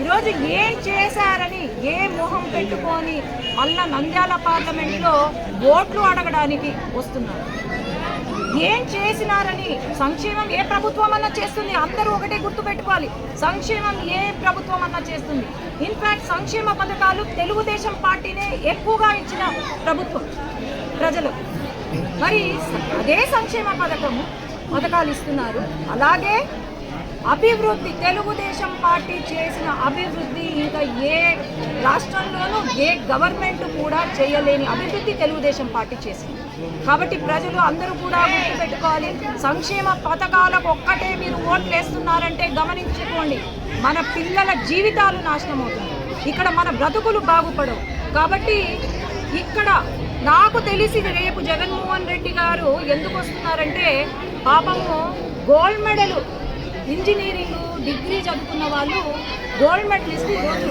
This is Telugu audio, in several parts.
ఈరోజు ఏం చేశారని ఏ మొహం పెట్టుకొని మళ్ళా నంద్యాల పార్లమెంట్లో ఓట్లు అడగడానికి వస్తున్నారు. ఏం చేసినారని సంక్షేమం ఏ ప్రభుత్వం అన్నా చేస్తుంది. అందరూ ఒకటే గుర్తు పెట్టుకోవాలి. సంక్షేమం ఏ ప్రభుత్వం అన్నా చేస్తుంది. ఇన్ఫాక్ట్ సంక్షేమ పథకాలు తెలుగుదేశం పార్టీనే ఎక్కువగా ఇచ్చిన ప్రభుత్వం ప్రజలు. మరి అదే సంక్షేమ పథకము పథకాలు ఇస్తున్నారు. అలాగే అభివృద్ధి తెలుగుదేశం పార్టీ చేసిన అభివృద్ధి ఇంకా ఏ రాష్ట్రంలోనూ ఏ గవర్నమెంట్ కూడా చేయలేని అభివృద్ధి తెలుగుదేశం పార్టీ చేసింది. కాబట్టి ప్రజలు అందరూ కూడా గుర్తుపెట్టుకోవాలి. సంక్షేమ పథకాలకు ఒక్కటే మీరు ఓట్లు వేస్తున్నారంటే గమనించుకోండి. మన పిల్లల జీవితాలు నాశనం అవుతుంది ఇక్కడ మన బ్రతుకులు బాగుపడవు. కాబట్టి ఇక్కడ నాకు తెలిసి రేపు జగన్మోహన్ రెడ్డి గారు ఎందుకు వస్తున్నారంటే పాపము గోల్డ్ మెడలు ఇంజనీరింగ్ డిగ్రీ చదువుకున్న వాళ్ళు గోల్డ్ మెడల్ ఇస్తే ఈరోజు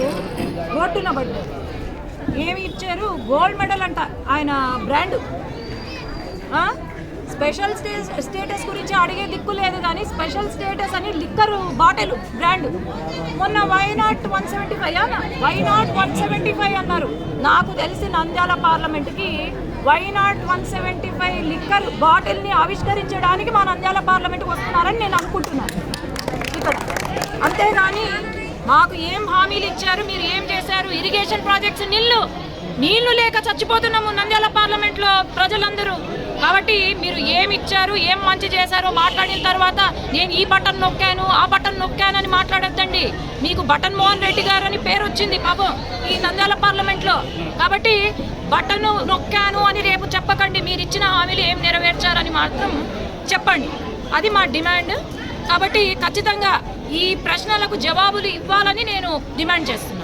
రోడ్డున పడ్డారు. ఏమి ఇచ్చారు? గోల్డ్ మెడల్ అంట ఆయన బ్రాండ్. స్పెషల్ స్టే స్టేటస్ గురించి అడిగే దిక్కు లేదు కానీ స్పెషల్ స్టేటస్ అని లిక్కరు బాటిల్ బ్రాండ్. మొన్న why not one seventy five అన్న why not one seventy five అన్నారు. నాకు తెలిసి నంద్యాల పార్లమెంట్కి why not one seventy five liquor బాటిల్ని ఆవిష్కరించడానికి మా నంద్యాల పార్లమెంట్కి వస్తున్నారని నేను అనుకుంటున్నాను. ఇక్కడ అంతేగాని మాకు ఏం హామీలు ఇచ్చారు మీరు ఏం చేశారు? ఇరిగేషన్ ప్రాజెక్ట్స్ నీళ్ళు నీళ్ళు లేక చచ్చిపోతున్నాము నంద్యాల పార్లమెంట్లో ప్రజలందరూ. కాబట్టి మీరు ఏమి ఇచ్చారు ఏం మంచి చేశారో మాట్లాడిన తర్వాత నేను ఈ బటన్ నొక్కాను ఆ బటన్ నొక్కానని మాట్లాడొద్దండి. మీకు బటన్ మోహన్ రెడ్డి గారు అని పేరు వచ్చింది పాపం ఈ నంద్యాల పార్లమెంట్లో. కాబట్టి బటన్ నొక్కాను అని రేపు చెప్పకండి. మీరు ఇచ్చిన హామీలు ఏం నెరవేర్చారని మాత్రం చెప్పండి. అది మా డిమాండ్. కాబట్టి ఖచ్చితంగా ఈ ప్రశ్నలకు జవాబులు ఇవ్వాలని నేను డిమాండ్ చేస్తున్నాను.